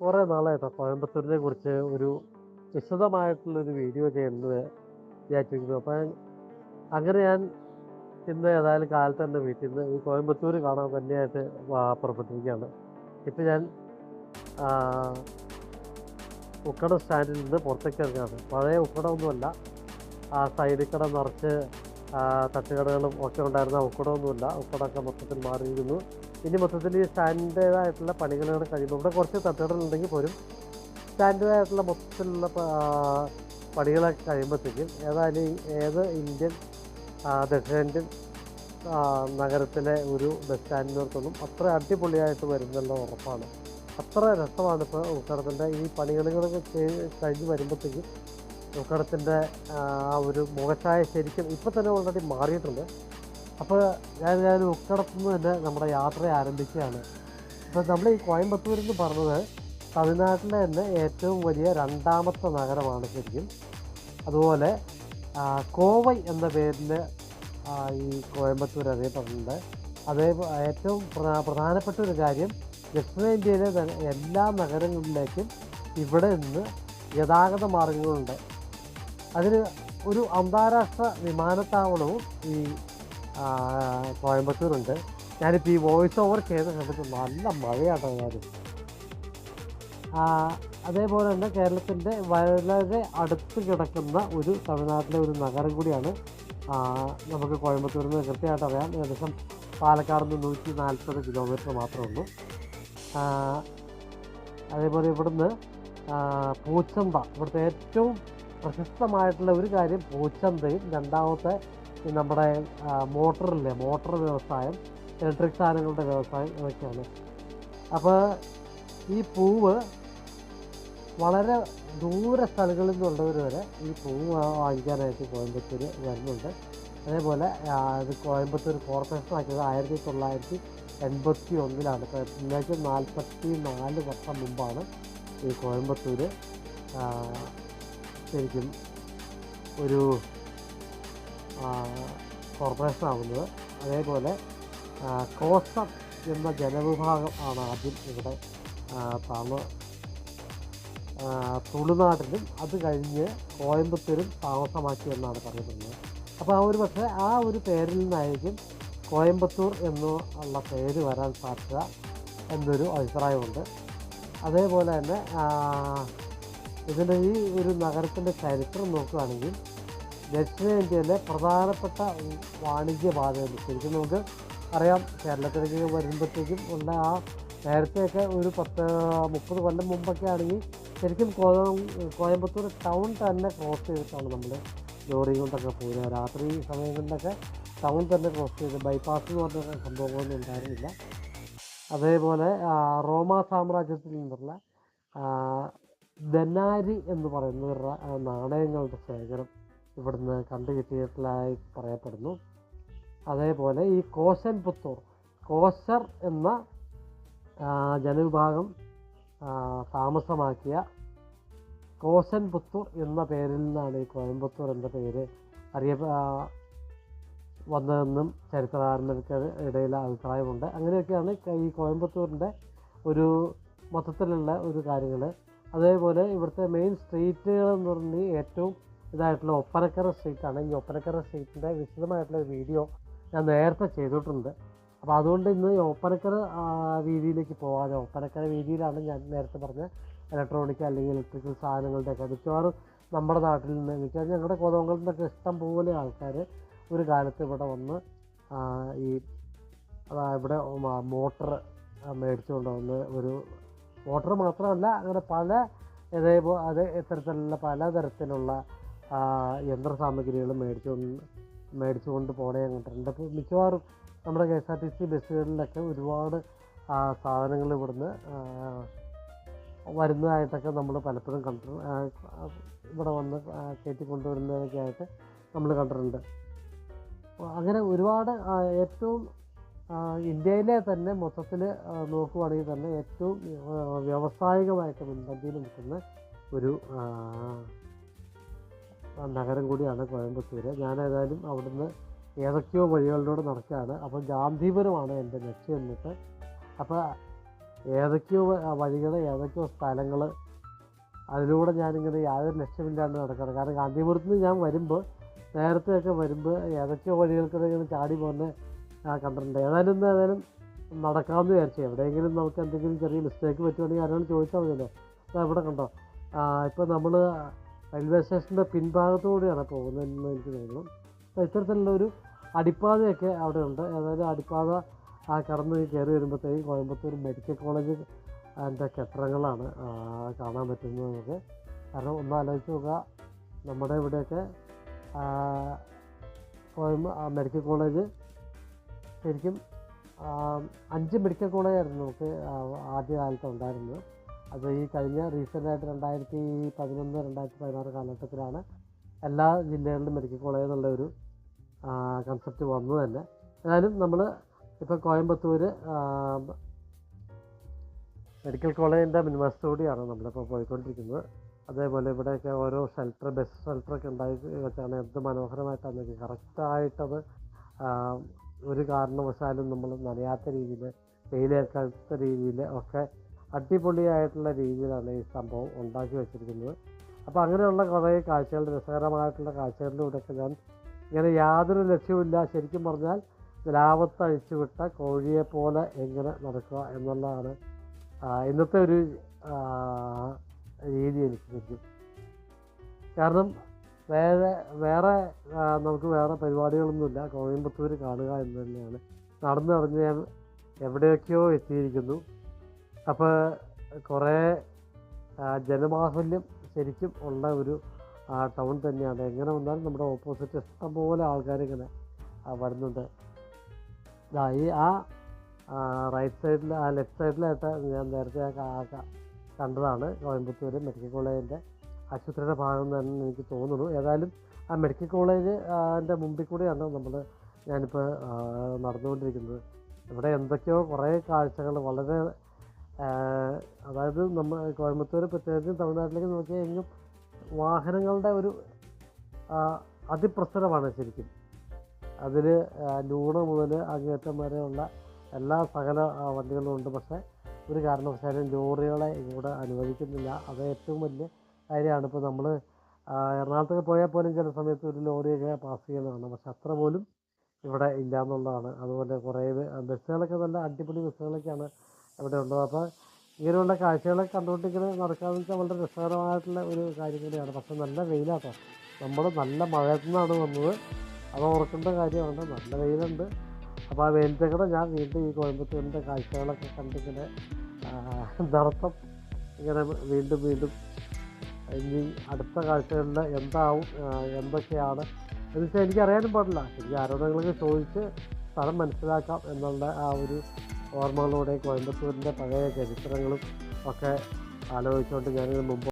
കുറേ നാളായിട്ടോ കോയമ്പത്തൂരിനെ കുറിച്ച് ഒരു വിശദമായിട്ടുള്ളൊരു വീഡിയോ ചെയ്യുന്നത് വിചാരിച്ചിരിക്കുന്നു. അപ്പോൾ അങ്ങനെ ഞാൻ ഇന്ന് ഏതായാലും കാലത്ത് തന്നെ വീട്ടിൽ നിന്ന് ഈ കോയമ്പത്തൂർ കാണാൻ തന്നെയായിട്ട് പുറപ്പെട്ടിരിക്കുകയാണ്. ഇപ്പം ഞാൻ ഉക്കട സ്റ്റാൻഡിൽ നിന്ന് പുറത്തേക്ക് ഇറങ്ങുകയാണ്. പഴയ ഉക്കടമൊന്നുമല്ല. ആ സൈഡിൽ കട നിറച്ച് തട്ടുകടകളും ഒക്കെ ഉണ്ടായിരുന്ന ഉക്കടമൊന്നുമില്ല. ഉക്കടമൊക്കെ മൊത്തത്തിൽ മാറിയിരിക്കുന്നു. ഇനി മൊത്തത്തിൽ ഈ സ്റ്റാൻഡേർഡായിട്ടുള്ള പണികളാണ് കഴിയുമ്പോൾ ഇവിടെ കുറച്ച് തട്ടുകടലുണ്ടെങ്കിൽ പോലും സ്റ്റാൻഡേർഡായിട്ടുള്ള മൊത്തത്തിലുള്ള പണികളൊക്കെ കഴിയുമ്പോഴത്തേക്കും ഏതായാലും ഏത് ഇന്ത്യൻ ദക്ഷിണേന്ത്യൻ നഗരത്തിലെ ഒരു ബസ് സ്റ്റാൻഡിനോടൊന്നും അത്ര അടിപൊളിയായിട്ട് വരുന്നുള്ള ഉറപ്പാണ്. അത്ര രസമാണ് ഇപ്പോൾ ഉൾക്കടത്തിന്റെ ഈ പണികളൊക്കെ കഴിഞ്ഞ് വരുമ്പോഴത്തേക്കും ഉൾക്കടത്തിന്റെ ആ ഒരു മുഖച്ഛായ ശരിക്കും ഇപ്പം തന്നെ ഓൾറെഡി മാറിയിട്ടുണ്ട്. അപ്പോൾ ഞാൻ ഞാൻ ഉക്കടത്തുനിന്ന് തന്നെ നമ്മുടെ യാത്ര ആരംഭിക്കുകയാണ്. അപ്പോൾ നമ്മൾ ഈ കോയമ്പത്തൂർ എന്ന് പറഞ്ഞത് തമിഴ്നാട്ടിലെ തന്നെ ഏറ്റവും വലിയ രണ്ടാമത്തെ നഗരമാണ് ശരിക്കും. അതുപോലെ കോവൈ എന്ന പേരിൽ ഈ കോയമ്പത്തൂർ അറിയപ്പെടുന്നുണ്ട്. അതേ ഏറ്റവും പ്രധാ- പ്രധാനപ്പെട്ട ഒരു കാര്യം ദക്ഷിണേന്ത്യയിലെ എല്ലാ നഗരങ്ങളിലേക്കും ഇവിടെ നിന്ന് ഗതാഗത മാർഗങ്ങളുണ്ട്. അതിന് ഒരു അന്താരാഷ്ട്ര വിമാനത്താവളവും ഈ കോയമ്പത്തൂരുണ്ട്. ഞാനിപ്പോൾ ഈ വോയിസ് ഓവർ ചെയ്ത സമയത്ത് നല്ല മഴയാട്ടോ ഞാൻ അതേപോലെ തന്നെ കേരളത്തിന്റെ വളരെ അടുത്ത് കിടക്കുന്ന ഒരു തമിഴ്നാട്ടിലെ ഒരു നഗരം കൂടിയാണ് നമുക്ക് കോയമ്പത്തൂരിൽ നിന്ന് കൃത്യമായിട്ട് അറിയാം. ഏകദേശം പാലക്കാട് നിന്ന് നൂറ്റി നാൽപ്പത് കിലോമീറ്റർ മാത്രമേ ഉള്ളൂ അതേപോലെ ഇവിടുന്ന് പൂച്ചന്ത ഇവിടുത്തെ ഏറ്റവും പ്രശസ്തമായിട്ടുള്ള ഒരു കാര്യം പൂച്ചന്തയും രണ്ടാമത്തെ നമ്മുടെ ആ, മോട്ടർ വ്യവസായം ഇലക്ട്രിക് സാധനങ്ങളുടെ വ്യവസായം ഇതൊക്കെയാണ്. അപ്പോൾ ഈ പൂവ് വളരെ ദൂര സ്ഥലങ്ങളിൽ നിന്നുള്ളവർ വരെ ഈ പൂവ് വാങ്ങിക്കാനായിട്ട് കോയമ്പത്തൂർ വരുന്നുണ്ട്. അതേപോലെ ഇത് കോയമ്പത്തൂർ കോർപ്പറേഷൻ ആക്കിയത് ആയിരത്തി തൊള്ളായിരത്തി എൺപത്തി ഒന്നിലാണ് ഏകദേശം നാൽപ്പത്തി നാല് വർഷം മുമ്പാണ് ഈ കോയമ്പത്തൂർ ശരിക്കും ഒരു കോർപ്പറേഷൻ ആവുന്നത് അതേപോലെ കോസം എന്ന ജനവിഭാഗം ആണ് ആദ്യം ഇവിടെ താമ തുളുനാട്ടിലും അത് കഴിഞ്ഞ് കോയമ്പത്തൂരും താമസമാക്കി എന്നാണ് പറയുന്നത്. അപ്പോൾ ആ ഒരു പക്ഷേ ആ ഒരു പേരിൽ നിന്നായിരിക്കും കോയമ്പത്തൂർ എന്ന് ഉള്ള പേര് വരാൻ സാധ്യത എന്നൊരു അഭിപ്രായമുണ്ട്. അതേപോലെ തന്നെ ഇതിന്റെ ഈ ഒരു നഗരത്തിന്റെ ചരിത്രം നോക്കുകയാണെങ്കിൽ ദക്ഷിണേന്ത്യയിലെ പ്രധാനപ്പെട്ട വാണിജ്യ പാതകൾ. ശരിക്കും നമുക്ക് അറിയാം കേരളത്തിലേക്ക് വരുമ്പോഴത്തേക്കും ഉള്ള ആ നേരത്തെയൊക്കെ ഒരു പത്ത് മുപ്പത് കൊല്ലം മുമ്പൊക്കെ ആണെങ്കിൽ ശരിക്കും കോയം- കോയമ്പത്തൂർ ടൗൺ തന്നെ ക്രോസ് ചെയ്തിട്ടാണ് നമ്മൾ ലോറി കൊണ്ടൊക്കെ പോകുന്നത് രാത്രി സമയങ്ങളിലൊക്കെ ടൗൺ തന്നെ ക്രോസ് ചെയ്ത് ബൈപ്പാസ് എന്ന് പറഞ്ഞ സംഭവങ്ങളൊന്നും ഉണ്ടായിരുന്നില്ല. അതേപോലെ റോമാ സാമ്രാജ്യത്തിൽ നിന്നുള്ള ധനാരി എന്ന് പറയുന്ന നാണയങ്ങളുടെ ശേഖരം. ഇവിടുന്ന് കണ്ടുകിട്ടിയിട്ടുള്ളതായി പറയപ്പെടുന്നു. അതേപോലെ ഈ കോശൻ പുത്തൂർ കോശർ എന്ന ജനവിഭാഗം താമസമാക്കിയ കോശൻ പുത്തൂർ എന്ന പേരിൽ നിന്നാണ് ഈ കോയമ്പത്തൂർ എന്ന പേര് അറിയ വന്നതെന്നും ചരിത്രകാരന്മാർക്ക് ഇടയിൽ അഭിപ്രായമുണ്ട്. അങ്ങനെയൊക്കെയാണ് ഈ കോയമ്പത്തൂരിന്റെ ഒരു മൊത്തത്തിലുള്ള ഒരു കാര്യങ്ങൾ. അതേപോലെ ഇവിടുത്തെ മെയിൻ സ്ട്രീറ്റുകൾ എന്ന് പറഞ്ഞാൽ ഏറ്റവും ഇതായിട്ടുള്ള ഒപ്പനക്കര സ്ട്രീറ്റാണ് ഈ ഒപ്പനക്കര സ്ട്രീറ്റിന്റെ വിശദമായിട്ടുള്ള വീഡിയോ ഞാൻ നേരത്തെ ചെയ്തിട്ടുണ്ട്. അപ്പോൾ അതുകൊണ്ട് ഇന്ന് ഒപ്പനക്കര രീതിയിലേക്ക് പോകാതെ ഒപ്പനക്കര വീതിയിലാണ് ഞാൻ നേരത്തെ പറഞ്ഞ ഇലക്ട്രോണിക് അല്ലെങ്കിൽ ഇലക്ട്രിക്കൽ സാധനങ്ങളുടെയൊക്കെ മിക്കവാറും നമ്മുടെ നാട്ടിൽ നിന്ന് മിക്കവാറും ഞങ്ങളുടെ കോതമംഗലത്തിൽ നിന്നൊക്കെ ഇഷ്ടം പോലെ ആൾക്കാർ ഒരു കാലത്ത് ഇവിടെ വന്ന് ഈ ഇവിടെ മോട്ടർ മേടിച്ചുകൊണ്ട് വന്ന് ഒരു മോട്ടർ മാത്രമല്ല അങ്ങനെ പല ഇതേപോലെ അത് ഇത്തരത്തിലുള്ള പലതരത്തിലുള്ള ആ, സാമഗ്രികൾ മേടിച്ചു മേടിച്ചുകൊണ്ട് മേടിച്ചുകൊണ്ട് പോകണേ കണ്ടിട്ടുണ്ട് അപ്പോൾ മിക്കവാറും നമ്മുടെ K S R T C ബസ്സുകളിലൊക്കെ ഒരുപാട് സാധനങ്ങൾ ഇവിടുന്ന് വരുന്നതായിട്ടൊക്കെ നമ്മൾ പലപ്പോഴും കണ്ടു ഇവിടെ വന്ന് കയറ്റി കൊണ്ടുവരുന്നതൊക്കെ ആയിട്ട് നമ്മൾ കണ്ടിട്ടുണ്ട്. അങ്ങനെ ഒരുപാട് ഏറ്റവും ഇന്ത്യയിലെ തന്നെ മൊത്തത്തിൽ നോക്കുവാണെങ്കിൽ തന്നെ ഏറ്റവും വ്യാവസായികമായിട്ട് മുൻപന്തിയിൽ നിൽക്കുന്ന ഒരു നഗരം കൂടിയാണ് കോയമ്പത്തൂർ ഞാൻ ഏതായാലും അവിടുന്ന് ഏതൊക്കെയോ വഴികളിലൂടെ നടക്കുകയാണ്. അപ്പോൾ ഗാന്ധിപുരമാണ് എന്റെ ലക്ഷ്യം എന്നിട്ട്. അപ്പോൾ ഏതൊക്കെയോ വഴികൾ ഏതൊക്കെയോ സ്ഥലങ്ങൾ അതിലൂടെ ഞാനിങ്ങനെ യാതൊരു ലക്ഷ്യമില്ലാണ്ട് നടക്കണം കാരണം ഗാന്ധിപുരത്ത് നിന്ന് ഞാൻ വരുമ്പോൾ നേരത്തെയൊക്കെ വരുമ്പോൾ ഏതൊക്കെയോ വഴികൾക്കൂടെ ഇങ്ങനെ ചാടി പോകുന്ന കണ്ടിട്ടുണ്ട്. ഏതായാലും ഇന്ന് ഏതായാലും നടക്കാമെന്ന് വിചാരിച്ചു. എവിടെയെങ്കിലും നമുക്ക് എന്തെങ്കിലും ചെറിയ മിസ്റ്റേക്ക് പറ്റുവാണെങ്കിൽ ആരോട് ചോദിച്ചാൽ മതിയല്ലോ. ഇവിടെ കണ്ടോ? ഇപ്പോൾ നമ്മൾ റെയിൽവേ സ്റ്റേഷന്റെ പിൻഭാഗത്തുകൂടിയാണ് പോകുന്നതെന്ന് എനിക്ക് തോന്നുന്നു. ഇത്തരത്തിലുള്ള ഒരു അടിപ്പാതയൊക്കെ അവിടെ ഉണ്ട് അതായത് അടിപ്പാത കടന്ന് കയറി വരുമ്പോഴത്തേക്കും കോയമ്പത്തൂർ മെഡിക്കൽ കോളേജ് അതിന്റെ കെട്ടിടങ്ങളാണ് കാണാൻ പറ്റുന്നത്. നമുക്ക് കാരണം ഒന്ന് ആലോചിച്ച് നോക്കുക നമ്മുടെ ഇവിടെയൊക്കെ കോയമ്പ മെഡിക്കൽ കോളേജ് ശരിക്കും അഞ്ച് മെഡിക്കൽ കോളേജായിരുന്നു നമുക്ക് ആദ്യകാലത്ത് ആദ്യ കാലത്ത് ഉണ്ടായിരുന്നത്. അത് ഈ കഴിഞ്ഞ റീസെന്റായിട്ട് രണ്ടായിരത്തി പതിനൊന്ന് രണ്ടായിരത്തി പതിനാറ് കാലഘട്ടത്തിലാണ് എല്ലാ ജില്ലകളിലും മെഡിക്കൽ കോളേജ് എന്നുള്ള ഒരു കൺസെപ്റ്റ് വന്നു തന്നെ. ഏതായാലും നമ്മൾ ഇപ്പോൾ കോയമ്പത്തൂർ മെഡിക്കൽ കോളേജിന്റെ മുൻവശത്തുകൂടിയാണ് നമ്മളിപ്പോൾ പോയിക്കൊണ്ടിരിക്കുന്നത്. അതേപോലെ ഇവിടെയൊക്കെ ഓരോ ഷെൽട്ടർ ബസ് ഷെൽട്ടറൊക്കെ ഉണ്ടായി വെച്ചാണ് എന്ത് മനോഹരമായിട്ടാണ് കറക്റ്റായിട്ടത് ഒരു കാരണവശാലും നമ്മൾ നനയാത്ത രീതിയിൽ വെയിലേൽക്കാത്ത രീതിയിൽ ഒക്കെ അടിപൊളിയായിട്ടുള്ള രീതിയിലാണ് ഈ സംഭവം ഉണ്ടാക്കി വെച്ചിരിക്കുന്നത്. അപ്പോൾ അങ്ങനെയുള്ള കുറേ കാഴ്ചകൾ രസകരമായിട്ടുള്ള കാഴ്ചകളിലൂടെയൊക്കെ ഞാൻ ഇങ്ങനെ യാതൊരു ലക്ഷ്യവുമില്ല. ശരിക്കും പറഞ്ഞാൽ ലാഭത്തഴിച്ചു വിട്ട കോഴിയെ പോലെ എങ്ങനെ നടക്കുക എന്നുള്ളതാണ് ഇന്നത്തെ ഒരു രീതി എനിക്ക് ശരിക്കും കാരണം വേറെ വേറെ നമുക്ക് വേറെ പരിപാടികളൊന്നുമില്ല. കോയമ്പത്തൂർ കാണുക എന്ന് തന്നെയാണ്. നടന്നു നടന്ന് ഞാൻ എവിടെയൊക്കെയോ എത്തിയിരിക്കുന്നു. അപ്പോൾ കുറേ ജനബാഹുല്യം ശരിക്കും ഉള്ള ഒരു ടൗൺ തന്നെയാണ്. എങ്ങനെ വന്നാലും നമ്മുടെ ഓപ്പോസിറ്റ് ഇഷ്ടംപോലെ ആൾക്കാരിങ്ങനെ വരുന്നുണ്ട്. ഈ ആ റൈറ്റ് സൈഡിൽ ആ ലെഫ്റ്റ് സൈഡിലായിട്ട് ഞാൻ നേരത്തെ കണ്ടതാണ് കോയമ്പത്തൂർ മെഡിക്കൽ കോളേജിന്റെ ആശുപത്രിയുടെ ഭാഗം തന്നെ എനിക്ക് തോന്നുന്നു. ഏതായാലും ആ മെഡിക്കൽ കോളേജ് അതിന്റെ മുമ്പിൽ കൂടെയാണ് നമ്മൾ ഞാനിപ്പോൾ നടന്നുകൊണ്ടിരിക്കുന്നത്. ഇവിടെ എന്തൊക്കെയോ കുറേ കാഴ്ചകൾ വളരെ അതായത് നമ്മൾ കോയമ്പത്തൂർ പ്രത്യേകിച്ച് തമിഴ്നാട്ടിലേക്ക് നോക്കിയാൽ എങ്ങും വാഹനങ്ങളുടെ ഒരു അതിപ്രസരമാണ് ശരിക്കും. അതിൽ ലൂണ മുതൽ അങ്ങേറ്റം വരെയുള്ള എല്ലാ സകല വണ്ടികളും ഉണ്ട്. പക്ഷേ ഒരു കാരണവശാലും ലോറികളെ ഇവിടെ അനുവദിക്കുന്നില്ല. അത് ഏറ്റവും വലിയ കാര്യമാണ്. ഇപ്പോൾ നമ്മൾ എറണാകുളത്തൊക്കെ പോയാൽ പോലും ചില സമയത്ത് ഒരു ലോറിയൊക്കെ പാസ് ചെയ്യുന്നതാണ് പക്ഷെ അത്ര പോലും ഇവിടെ ഇല്ല എന്നുള്ളതാണ്. അതുപോലെ കുറേ ബസ്സുകളൊക്കെ നല്ല അടിപൊളി ബസ്സുകളൊക്കെയാണ് ഇവിടെ ഉള്ളത് അപ്പോൾ ഇങ്ങനെയുള്ള കാഴ്ചകളൊക്കെ കണ്ടുകൊണ്ട് ഇങ്ങനെ നടക്കാമെന്ന് വെച്ചാൽ വളരെ രസകരമായിട്ടുള്ള ഒരു കാര്യം കൂടിയാണ് പക്ഷെ നല്ല വെയിലാട്ടോ. നമ്മൾ നല്ല മഴയത്തു നിന്നാണ് വന്നത്. അത് ഓർക്കേണ്ട കാര്യമാണ് നല്ല വെയിലുണ്ട്. അപ്പോൾ ആ വെയിലത്തെ കൂടെ ഞാൻ വീണ്ടും ഈ കോയമ്പത്തൂരിന്റെ കാഴ്ചകളൊക്കെ കണ്ടിങ്ങനെ നടത്തം ഇങ്ങനെ വീണ്ടും വീണ്ടും ഇനി അടുത്ത കാഴ്ചകളിൽ എന്താവും എന്തൊക്കെയാണ് എന്ന് വെച്ചാൽ എനിക്ക് അറിയാനും പാടില്ല. എനിക്ക് ആരോടെങ്കിലൊക്കെ ചോദിച്ച് സ്ഥലം മനസ്സിലാക്കാം എന്നുള്ള ആ ഒരു ഓർമ്മകളോടെ കോയമ്പത്തൂരിന്റെ പഴയ ചരിത്രങ്ങളും ഒക്കെ ആലോചിച്ചുകൊണ്ട് ഞാനിത് മുമ്പ്